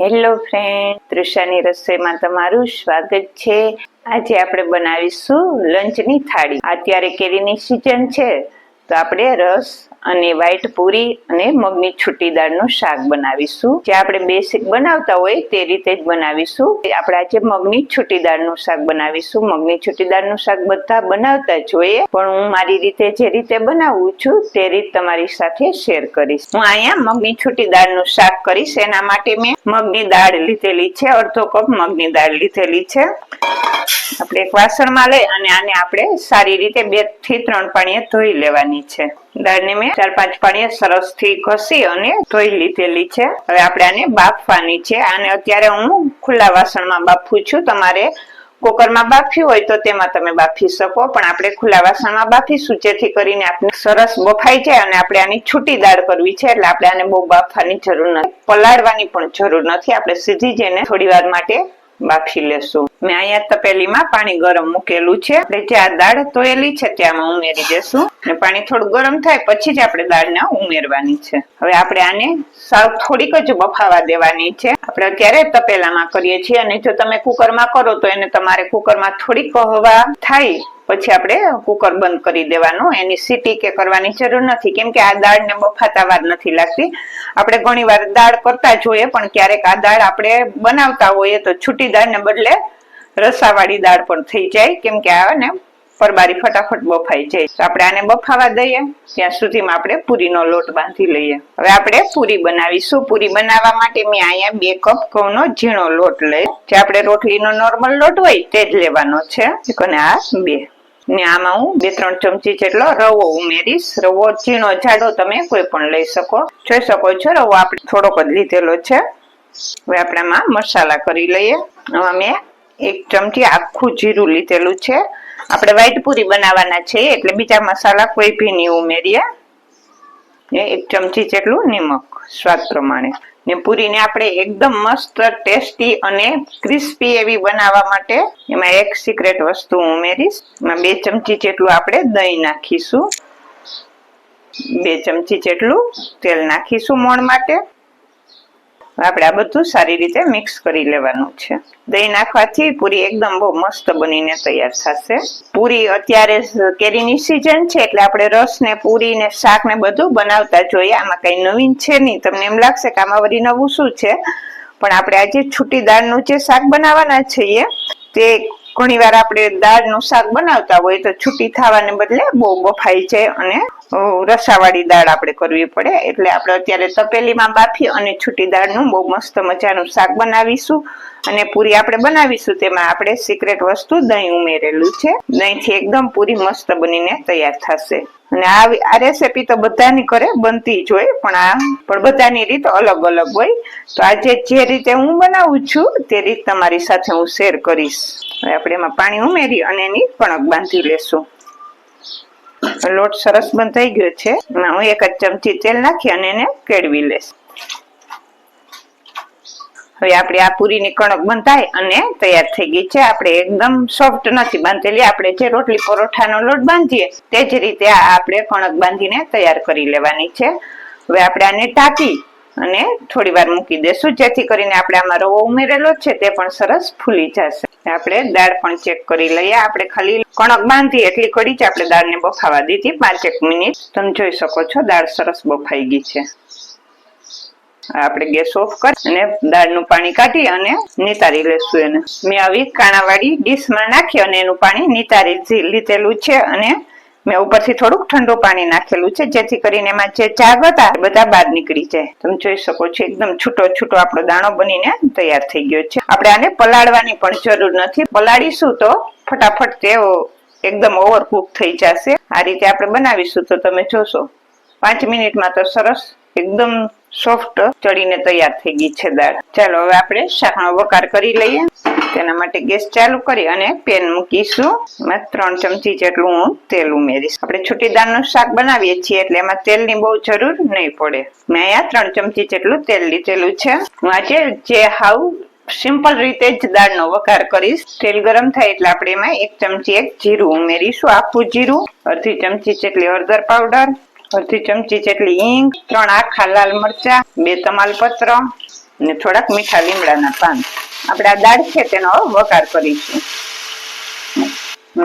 Hello friend તૃષાની રસોઈમાં તમારું સ્વાગત છે. આજે આપણે બનાવીશું લંચની થાળી. અત્યારે કેરીની સિઝન છે. તો આપણે રસ અને વ્હાઈટ પૂરી અને મગની છૂટી દાળનું શાક બનાવીશું. જે આપણે બેસિક બનાવતા હોય તે રીતે જ બનાવીશું. આપણે આજે મગની છૂટી દાળનું શાક બનાવીશું. મગની છૂટી દાળનું શાક બધા બનાવતા જ જોઈએ પણ હું મારી રીતે જે રીતે બનાવું છું તે રીત તમારી સાથે શેર કરીશ. હું અહીંયા મગની છૂટી દાળનું શાક કરીશ. એના માટે મેં મગની દાળ લીધેલી છે. અડધો કપ મગની દાળ લીધેલી છે. આપણે એક વાસણમાં લઈ અને આને આપણે સારી રીતે બેથી ત્રણ પાણીએ ધોઈ લેવાની છે. દાળને મેં ચાર પાંચ પાણીએ સરસથી ઘસી અને ધોઈ લીધેલી છે. હવે આપણે આને બાફવાની છે. આને અત્યારે હું ખુલ્લા વાસણમાં બાફું છું. તમારે કુકરમાં બાફ્યું હોય તો તેમાં તમે બાફી શકો, પણ આપણે ખુલ્લા વાસણમાં બાફીશું, જેથી કરીને આપણે સરસ બફાઈ જાય અને આપણે આની છૂટી દાળ કરવી છે, એટલે આપણે આને બહુ બાફવાની જરૂર નથી. પલાળવાની પણ જરૂર નથી. આપણે સીધી જ એને થોડી વાર માટે બાફી લેશું. મેં અહીંયા તપેલીમાં પાણી ગરમ મૂકેલું છે. આપણે જે આ દાળ તોયેલી છે ત્યાંમાં ઉમેરી દેશું. અને પાણી થોડું ગરમ થાય પછી જ આપણે દાળને ઉમેરવાની છે. હવે આપણે આને સાવ થોડીક જ બફાવા દેવાની છે. આપણે અત્યારે તપેલામાં કરીએ છીએ અને જો તમે કુકરમાં કરો તો એને તમારે કુકરમાં થોડીક હવા થાય પછી આપણે કુકર બંધ કરી દેવાનું. એની સીટી કે કરવાની જરૂર નથી. કેમ કે આ દાળને બફાતા વાર નથી લાગતી. આપણે ઘણી વાર દાળ કરતા જોઈએ પણ ક્યારેક આ દાળ આપણે બનાવતા હોઈએ તો છૂટી દાળને બદલે રસાવાળી દાળ પણ થઈ જાય. કેમ કે આ ને પરબારી ફટાફટ બફાઈ જાય. તો આપણે આને બફાવા દઈએ. ત્યાં સુધીમાં આપણે પૂરીનો લોટ બાંધી લઈએ. હવે આપણે પૂરી બનાવીશું. પૂરી બનાવવા માટે મેં અહીંયા બે કપ ઘઉંનો ઝીણો લોટ લઈ. જે આપણે રોટલીનો નોર્મલ લોટ હોય તે જ લેવાનો છે. અને આ બે. ને આમાં હું બે ત્રણ ચમચી જેટલો રવો ઉમેરીશ. રવો ઝીણો જાડો તમે કોઈ પણ લઈ શકો. જોઈ શકો છો, રવો આપણે થોડોક જ લીધેલો છે. હવે આપણે આમાં મસાલા કરી લઈએ. આમાં મેં એક ચમચી આખું જીરું લીધેલું છે. આપણે વ્હાઈટ પૂરી બનાવવાના છે, એટલે બીજા મસાલા કોઈ ભી નહીં ઉમેરીએ. એક ચમચી જેટલું નિમક, સ્વાદ પ્રમાણે. ને પૂરીને આપણે એકદમ મસ્ત ટેસ્ટી અને ક્રિસ્પી એવી બનાવવા માટે એમાં એક સિક્રેટ વસ્તુ ઉમેરીશ. એમાં બે ચમચી જેટલું આપણે દહીં નાખીશું. બે ચમચી જેટલું તેલ નાખીશું મોણ માટે. આપણે આ બધું સારી રીતે મિક્સ કરી લેવાનું છે. દહીં નાખવાથી પૂરી એકદમ બહુ મસ્ત બનીને તૈયાર થશે. પૂરી અત્યારે કેરીની સિઝન છે એટલે આપણે રસ ને પૂરી ને શાક ને બધું બનાવતા જોઈએ. આમાં કઈ નવીન છે નહીં. તમને એમ લાગશે કે આમાં વળી નવું શું છે? પણ આપણે આજે છૂટી દાળનું જે શાક બનાવવાના છીએ, તે ઘણીવાર આપણે દાળનું શાક બનાવતા હોય તો છૂટી થવાને બદલે બહુ બફાઈ જાય અને રસાવાળી દાળ આપણે કરવી પડે. એટલે આપણે અત્યારે તપેલીમાં બાફી અને છૂટી દાળનું બહુ મસ્ત મજાનું શાક બનાવીશું. અને પૂરી આપણે બનાવીશું, તેમાં આપણે સિક્રેટ વસ્તુ દહીં ઉમેરેલું છે. દહીંથી એકદમ પૂરી મસ્ત બનીને તૈયાર થશે. અને આ આ રેસીપી તો બધાની ઘરે બનતી જ હોય, પણ આ પણ બધાની રીત અલગ અલગ હોય. તો આજે જે રીતે હું બનાવું છું, તે રીત તમારી સાથે હું શેર કરીશ. હવે આપણે એમાં પાણી ઉમેરી અને એની કણક બાંધી લેશું. લોટ સરસ બંધાઈ ગયો છે. હું એક ચમચી તેલ નાખી અને એને કેળવી લઈશ. હવે આપણે આ પૂરીની કણક બંધાય અને તૈયાર થઈ ગઈ છે. આપણે એકદમ સોફ્ટ નથી બાંધેલી. આપણે જે રોટલી પરોઠાનો લોટ બાંધીએ તે જ રીતે આ આપણે કણક બાંધીને તૈયાર કરી લેવાની છે. હવે આપણે આને ટાંકી અને થોડી વાર મૂકી દેશું. જેથી કરીને આપણે આમાં રવો ઉમેરેલો છે, તે પણ સરસ ફૂલી જશે. આપણે દાળ પણ ચેક કરી લઈએ. આપણે ખાલી કણક બાંધી એટલી કડી જ આપણે દાળને બફાવા દીધી. પાંચેક મિનિટ. તમે જોઈ શકો છો, દાળ સરસ બફાઈ ગઈ છે. આપણે ગેસ ઓફ કરી અને દાળનું પાણી કાઢી અને નિતારી લેશું એને. મેં આવી કાણાવાળી ડીશમાં નાખી અને એનું પાણી નિતારી લીધેલું છે અને મેં ઉપરથી થોડુંક ઠંડુ પાણી નાખેલું છે, જેથી કરીને એમાં જે ચાગ હતા બધા બહાર નીકળી જાય. તમે જોઈ શકો છો, એકદમ છૂટો છૂટો આપણો દાણો બનીને તૈયાર થઈ ગયો છે. આપણે આને પલાળવાની પણ જરૂર નથી. પલાળીશું તો ફટાફટ તેઓ એકદમ ઓવરકુક થઈ જશે. આ રીતે આપણે બનાવીશું, તો તમે જોશો. પાંચ મિનિટમાં તો સરસ એકદમ સોફ્ટ ચડીને તૈયાર થઈ ગઈ છે દાળ. ચાલો, હવે આપણે શાકનો વઘાર કરી લઈએ. તેના માટે ગેસ ચાલુ કરી અને પેન મૂકીશું. એમાં ત્રણ ચમચી જેટલું હું તેલ ઉમેરીશ. આપણે છૂટી દાળનું શાક બનાવીએ છીએ એટલે એમાં તેલની બહુ જરૂર નહીં પડે. મેં અહીંયા ત્રણ ચમચી જેટલું તેલ લીધેલું છે. હું આજે જે હાવ સિમ્પલ રીતે જ દાળનો વઘાર કરીશ. તેલ ગરમ થાય એટલે આપણે એમાં એક ચમચી એક જીરું ઉમેરીશું, આખું જીરું, અડધી ચમચી જેટલી હળદર પાવડર અડધી ચમચી જેટલી હિંગ, ત્રણ આખા લાલ મરચા, બે તમાલપત્ર અને થોડાક મીઠા લીમડાના પાન. આપણે આ દાળ છે તેનો વઘાર કરીશું.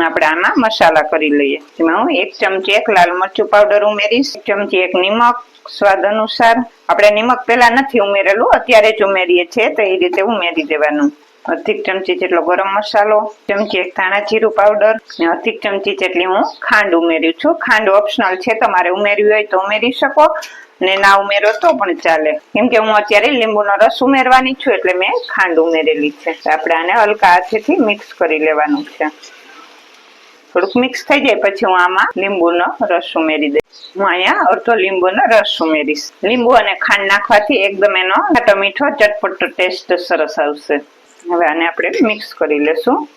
આપણે આમાં મસાલા કરી લઈએ. જેમાં હું એક ચમચી એક લાલ મરચું પાવડર ઉમેરીશ, એક ચમચી એક નિમક, સ્વાદ અનુસાર. આપણે નિમક પેલા નથી ઉમેરેલું, અત્યારે જ ઉમેરીએ છીએ, તો એ રીતે ઉમેરી દેવાનું. અડધી ચમચી જેટલો ગરમ મસાલો, ચમચી એક ધાણા જીરું પાવડર ને અડધી ચમચી જેટલી હું ખાંડ ઉમેર્યું છું. ખાંડ ઓપ્શનલ છે, તમારે ઉમેરવી હોય તો ઉમેરી શકો ને ના ઉમેરો તો પણ ચાલે. કેમ કે હું અત્યારે લીંબુનો રસ ઉમેરવાની છું એટલે મેં ખાંડ ઉમેરેલી છે. આપણે આને હલકા હાથેથી મિક્સ કરી લેવાનું છે. થોડુંક મિક્સ થઈ જાય પછી હું આમાં લીંબુનો રસ ઉમેરી દઈશ. હું અહીંયા અડધો લીંબુનો રસ ઉમેરીશ. લીંબુ અને ખાંડ નાખવાથી એકદમ એનો ખાટો મીઠો ચટપટો ટેસ્ટ સરસ આવશે. હવે આને આપણે મિક્સ કરી લેશું.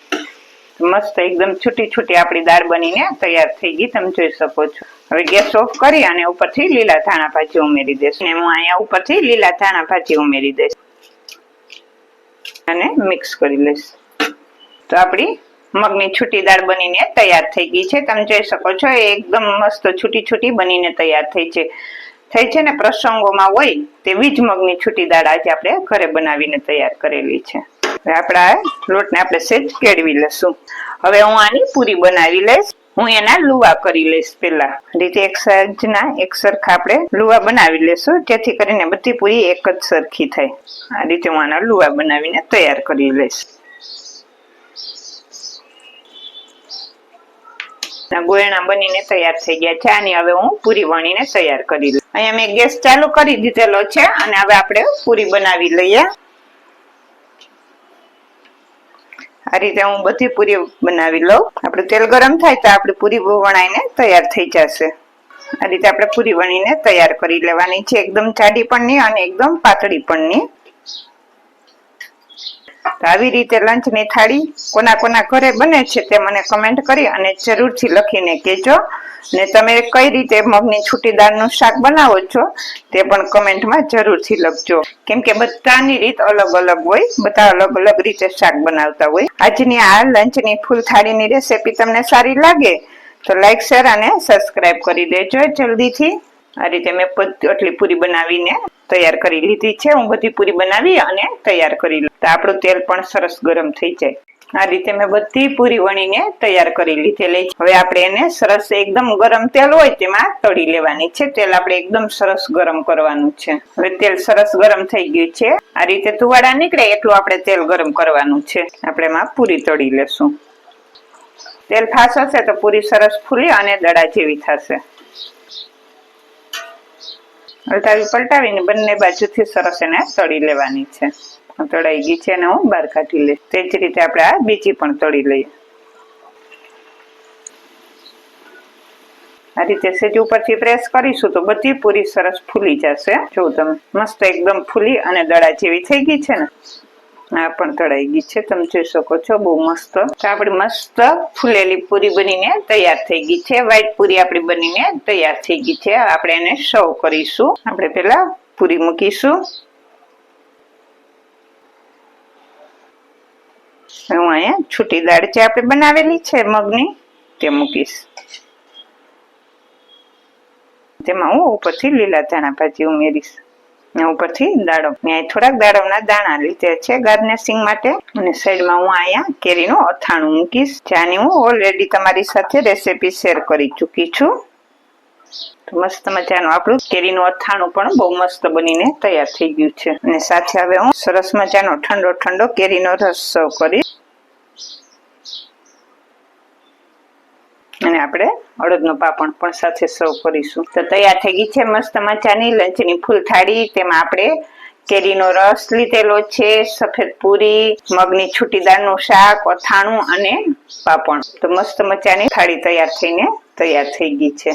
મસ્ત એકદમ છૂટી છૂટી આપણી દાળ બનીને તૈયાર થઈ ગઈ, તમે જોઈ શકો છો. હવે ગેસ ઓફ કરી અને ઉપરથી લીલા ધાણા ભાજી ઉમેરી દઈશ. ને હું અહીંયા ઉપરથી લીલા ધાણા ભાજી ઉમેરી દઈશ. અને મિક્સ કરી લઈશ. તો આપણી મગની છૂટી દાળ બનીને તૈયાર થઈ ગઈ છે. તમે જોઈ શકો છો એકદમ મસ્ત છૂટી છૂટી બનીને તૈયાર થઈ છે. થઈ છે ને પ્રસંગોમાં હોય તેવી જ મગની છૂટી દાળ આજે આપણે ઘરે બનાવીને તૈયાર કરેલી છે. આપણા લોટને આપણે સેજ કેળવી લઈશું. હવે હું આની પૂરી બનાવી લઈશ. હું એના લુવા કરી લઈશ પેલા રીતે એક સાઈઝના, એક સરખા આપણે લુવા બનાવી લેશું જેથી કરીને બધી પૂરી એક જ સરખી થાય. આ રીતે હું આના લુવા બનાવીને તૈયાર કરી લઈશ. ના ગોયણા બનીને તૈયાર થઈ ગયા છે. આની હવે હું પૂરી વણીને તૈયાર કરી લઉં અહીંયા મેં ગેસ ચાલુ કરી દીધેલો છે અને હવે આપણે પૂરી બનાવી લઈએ. આ રીતે હું બધી પૂરી બનાવી લઉં. આપણે તેલ ગરમ થાય તો આપણી પૂરી વણાઈને તૈયાર થઈ જશે. આ રીતે આપણે પૂરી વણીને તૈયાર કરી લેવાની છે. એકદમ જાડી પણ નહીં અને એકદમ પાતળી પણ નહીં. આવી રીતે લંચની થાળી કોના કોના ઘરે બને છે તે મને કમેન્ટ કરી અને જરૂરથી લખીને કહેજો. ને તમે કઈ રીતે મગની છૂટી દાળનું શાક બનાવો છો તે પણ કમેન્ટમાં જરૂરથી લખજો. કેમ કે બધાની રીત અલગ અલગ હોય, બધા અલગ અલગ રીતે શાક બનાવતા હોય. આજની આ લંચની ફૂલ થાળીની રેસીપી તમને સારી લાગે તો લાઈક શેર અને સબસ્ક્રાઇબ કરી દેજો જલ્દીથી. આ રીતે મેં આટલી પૂરી બનાવીને તૈયાર કરી લીધી છે. હું બધી પૂરી બનાવી અને તૈયાર કરી લઉં. તો આપણું તેલ પણ સરસ ગરમ થઈ જાય. આ રીતે મેં બધી પૂરી વણીને તૈયાર કરી લીધેલી છે. હવે આપણે એને સરસ એકદમ ગરમ તેલ હોય તેમાં તળી લેવાની છે. તેલ આપણે એકદમ સરસ ગરમ કરવાનું છે. હવે તેલ સરસ ગરમ થઈ ગયું છે. આ રીતે તુવાડા નીકળે એટલું આપણે તેલ ગરમ કરવાનું છે. આપણે એમાં પૂરી તળી લેશું. તેલ ફાસ હશે તો પૂરી સરસ ફૂલી અને દડા જેવી થશે. હલટાવી પલટાવીને બંને બાજુથી સરસ એને તળી લેવાની છે. તળાઈ ગઈ છે અને હું બહાર કાઢી લઈશ. તે જ રીતે આપણે આ બીજી પણ તળી લઈએ. આ રીતે સેજ ઉપરથી પ્રેસ કરીશું તો બધી પૂરી સરસ ફૂલી જશે. જો તમે, મસ્ત એકદમ ફૂલી અને દડા જેવી થઈ ગઈ છે ને. આ પણ તળાઈ ગઈ છે. તમે જોઈ શકો છો, બહુ મસ્ત. તો આપણી મસ્ત ફૂલેલી પૂરી બનીને તૈયાર થઈ ગઈ છે. વ્હાઈટ પૂરી આપણી બનીને તૈયાર થઈ ગઈ છે. આપણે એને સર્વ કરીશું. આપણે પેલા પૂરી મૂકીશું. હું અહીંયા છૂટી દાળ જે આપણે બનાવેલી છે મગની, તે મૂકીશ. તેમાં હું ઉપરથી લીલા ધાણા ભાજી ઉમેરીશ. ઉપરથી દાડમ. મેં થોડાક દાડમના દાણા લીધે છે ગાર્નિશિંગ માટે. અને સાઈડમાં હું અહીંયા કેરીનું અથાણું મૂકીશ. જ્યાંની હું ઓલરેડી તમારી સાથે રેસીપી શેર કરી ચૂકી છું. મસ્ત મજાનું આપણું કેરીનું અથાણું પણ બહુ મસ્ત બનીને તૈયાર થઈ ગયું છે. અને સાથે હવે હું સરસ મજાનો ઠંડો ઠંડો કેરીનો રસ સર્વ કરીશ. અને આપણે અડદનું પાપણ પણ સાથે સર્વ કરીશું. તો તૈયાર થઈ ગઈ છે મસ્ત મજાની લંચની ફૂલ થાળી. તેમાં આપણે કેરીનો રસ લીધેલો છે, સફેદ પૂરી, મગની છૂટી દાળનું શાક, અથાણું અને પાપણ. તો મસ્ત મજાની થાળી તૈયાર થઈને તૈયાર થઈ ગઈ છે.